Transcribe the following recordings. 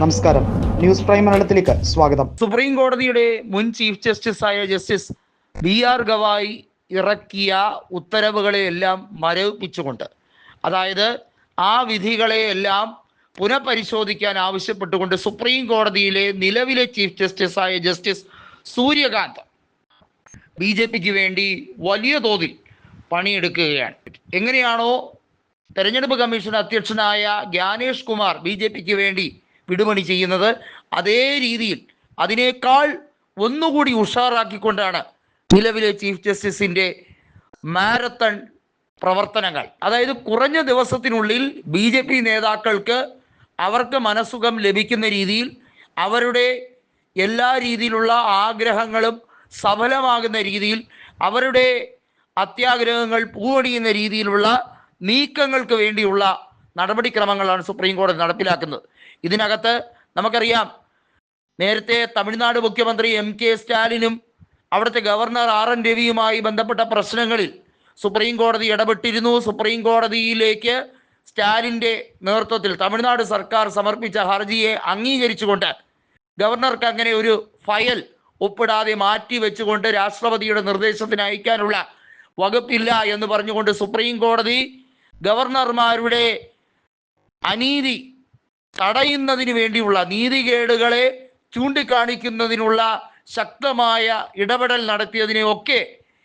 നമസ്കാരം. News prime മലയാളത്തിലേക്ക് സ്വാഗതം. സുപ്രീം കോടതിയുടെ മുൻ ചീഫ് ആയ ജസ്റ്റിസ് ബി ആർ ഗവായി ഇറക്കിയ ഉത്തരവുകളെയെല്ലാം മരവിപ്പിച്ചുകൊണ്ട് അതായത് ആ വിധികളെയെല്ലാം പുനഃപരിശോധിക്കാൻ ആവശ്യപ്പെട്ടുകൊണ്ട് സുപ്രീം കോടതിയിലെ നിലവിലെ ചീഫ് ജസ്റ്റിസായ ജസ്റ്റിസ് സൂര്യകാന്ത് ബി ജെ പിക്ക് വേണ്ടി വലിയ തോതിൽ പണിയെടുക്കുകയാണ്. എങ്ങനെയാണോ തെരഞ്ഞെടുപ്പ് കമ്മീഷൻ അധ്യക്ഷനായ ജ്ഞാനേഷ് കുമാർ ബി ജെ പിക്ക് വേണ്ടി വിടുപണി ചെയ്യുന്നത് അതേ രീതിയിൽ അതിനേക്കാൾ ഒന്നുകൂടി ഉഷാറാക്കിക്കൊണ്ടാണ് നിലവിലെ ചീഫ് ജസ്റ്റിസിന്റെ മാരത്തൺ പ്രവർത്തനങ്ങൾ. അതായത് കുറഞ്ഞ ദിവസത്തിനുള്ളിൽ ബി ജെ പി നേതാക്കൾക്ക് അവർക്ക് മനസ്സുഖം ലഭിക്കുന്ന രീതിയിൽ അവരുടെ എല്ലാ രീതിയിലുള്ള ആഗ്രഹങ്ങളും സഫലമാകുന്ന രീതിയിൽ അവരുടെ അത്യാഗ്രഹങ്ങൾ പൂവണിയുന്ന രീതിയിലുള്ള നീക്കങ്ങൾക്ക് വേണ്ടിയുള്ള നടപടിക്രമങ്ങളാണ് സുപ്രീം കോടതി നടപ്പിലാക്കുന്നത്. ഇതിനകത്ത് നമുക്കറിയാം നേരത്തെ തമിഴ്നാട് മുഖ്യമന്ത്രി എം കെ സ്റ്റാലിനും അവിടുത്തെ ഗവർണർ ആർ എൻ രവിയുമായി ബന്ധപ്പെട്ട പ്രശ്നങ്ങളിൽ സുപ്രീം കോടതി ഇടപെട്ടിരുന്നു. സുപ്രീം കോടതിയിലേക്ക് സ്റ്റാലിന്റെ നേതൃത്വത്തിൽ തമിഴ്നാട് സർക്കാർ സമർപ്പിച്ച ഹർജിയെ അംഗീകരിച്ചുകൊണ്ട് ഗവർണർക്ക് അങ്ങനെ ഒരു ഫയൽ ഒപ്പിടാതെ മാറ്റി വെച്ചുകൊണ്ട് രാഷ്ട്രപതിയുടെ നിർദ്ദേശത്തിന് അയക്കാനുള്ള വകുപ്പില്ല എന്ന് പറഞ്ഞുകൊണ്ട് സുപ്രീം കോടതി ഗവർണർമാരുടെ അനീതി തടയുന്നതിന് വേണ്ടിയുള്ള നീതികേടുകളെ ചൂണ്ടിക്കാണിക്കുന്നതിനുള്ള ശക്തമായ ഇടപെടൽ നടത്തിയതിനെയൊക്കെ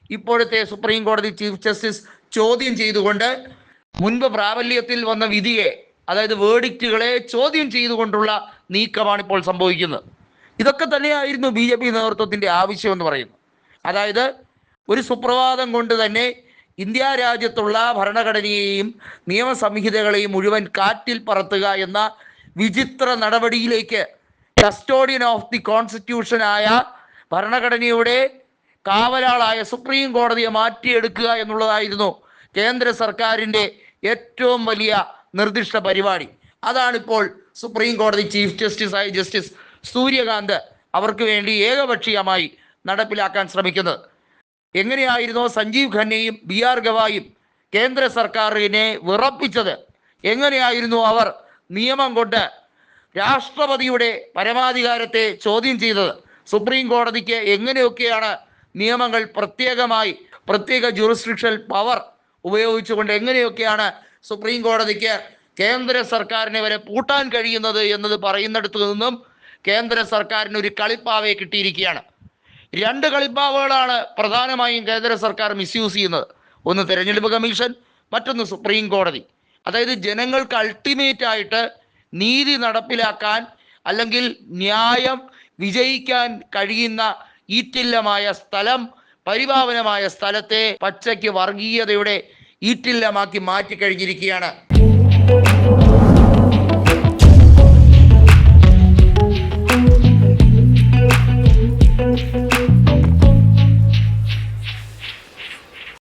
ഇപ്പോഴത്തെ സുപ്രീം കോടതി ചീഫ് ജസ്റ്റിസ് ചോദ്യം ചെയ്തുകൊണ്ട് മുൻപ് പ്രാബല്യത്തിൽ വന്ന വിധിയെ അതായത് വേർഡിക്റ്റുകളെ ചോദ്യം ചെയ്തുകൊണ്ടുള്ള നീക്കമാണ് ഇപ്പോൾ സംഭവിക്കുന്നത്. ഇതൊക്കെ തന്നെയായിരുന്നു ബി ജെ പി നേതൃത്വത്തിന്റെ ആവശ്യം എന്ന് പറയുന്നത്. അതായത് ഒരു സുപ്രഭാതം കൊണ്ട് തന്നെ ഇന്ത്യ രാജ്യത്തുള്ള ഭരണഘടനയെയും നിയമസംഹിതകളെയും മുഴുവൻ കാറ്റിൽ പറത്തുക എന്ന വിചിത്ര നടപടിയിലേക്ക് കസ്റ്റോഡിയൻ ഓഫ് ദി കോൺസ്റ്റിറ്റ്യൂഷനായ ഭരണഘടനയുടെ കാവലാളായ സുപ്രീം കോടതിയെ മാറ്റിയെടുക്കുക എന്നുള്ളതായിരുന്നു കേന്ദ്ര സർക്കാരിന്റെ ഏറ്റവും വലിയ നിർദ്ദിഷ്ട പരിപാടി. അതാണിപ്പോൾ സുപ്രീം കോടതി ചീഫ് ജസ്റ്റിസ് ജസ്റ്റിസായ ജസ്റ്റിസ് സൂര്യകാന്ത് അവർക്ക് വേണ്ടി ഏകപക്ഷീയമായി നടപ്പിലാക്കാൻ ശ്രമിക്കുന്നത്. എങ്ങനെയായിരുന്നോ സഞ്ജീവ് ഖന്നയും ബി ആർ ഗവായും കേന്ദ്ര സർക്കാരിനെ വിറപ്പിച്ചത്? എങ്ങനെയായിരുന്നു അവർ നിയമം കൊണ്ട് രാഷ്ട്രപതിയുടെ പരമാധികാരത്തെ ചോദ്യം ചെയ്തത്? സുപ്രീം കോടതിക്ക് എങ്ങനെയൊക്കെയാണ് നിയമങ്ങൾ പ്രത്യേകമായി പ്രത്യേക ജുറിസ്ട്രിക്ഷൻ പവർ ഉപയോഗിച്ചുകൊണ്ട് എങ്ങനെയൊക്കെയാണ് സുപ്രീം കോടതിക്ക് കേന്ദ്ര സർക്കാരിനെ വരെ പൂട്ടാൻ കഴിയുന്നത് എന്നത് പറയുന്നിടത്തു നിന്നും കേന്ദ്ര സർക്കാരിന് ഒരു കളിപ്പാവയെ കിട്ടിയിരിക്കുകയാണ്. രണ്ട് കളിപ്പാവകളാണ് പ്രധാനമായും കേന്ദ്ര സർക്കാർ മിസ്യൂസ് ചെയ്യുന്നത്. ഒന്ന് തെരഞ്ഞെടുപ്പ് കമ്മീഷൻ മറ്റൊന്ന് സുപ്രീം കോടതി. അതായത് ജനങ്ങൾക്ക് അൾട്ടിമേറ്റ് ആയിട്ട് നീതി നടപ്പിലാക്കാൻ അല്ലെങ്കിൽ ന്യായം വിജയിക്കാൻ കഴിയുന്ന ഈറ്റില്ലമായ സ്ഥലം പരിപാവനമായ സ്ഥലത്തെ പച്ചയ്ക്ക് വർഗീയതയുടെ ഈറ്റില്ലമാക്കി മാറ്റി കഴിഞ്ഞിരിക്കുകയാണ്